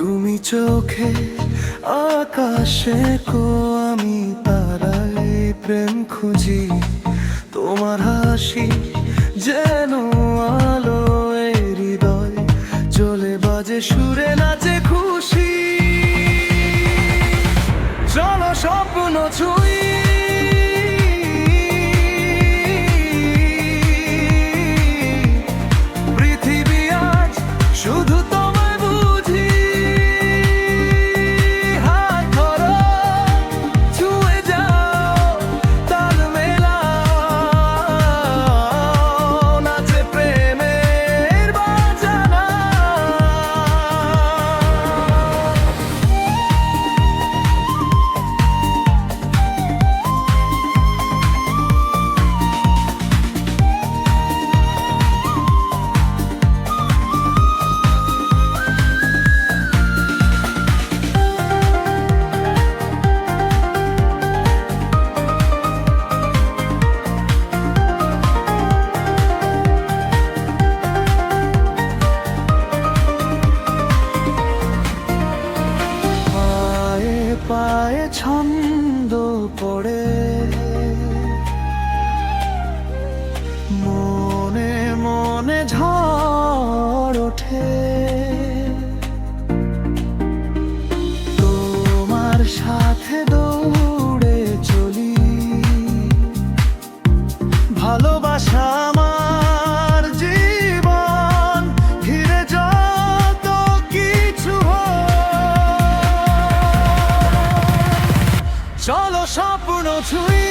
তুমি চোখে, আকাশে কো আমি তারাই প্রেম খুঁজি। তোমার হাসি যেন আলো হৃদয় চলে বাজে, সুরে নাচে খুশি। চলো স্বপ্ন ছুঁই। পায়ে ছন্দ পড়ে। to you.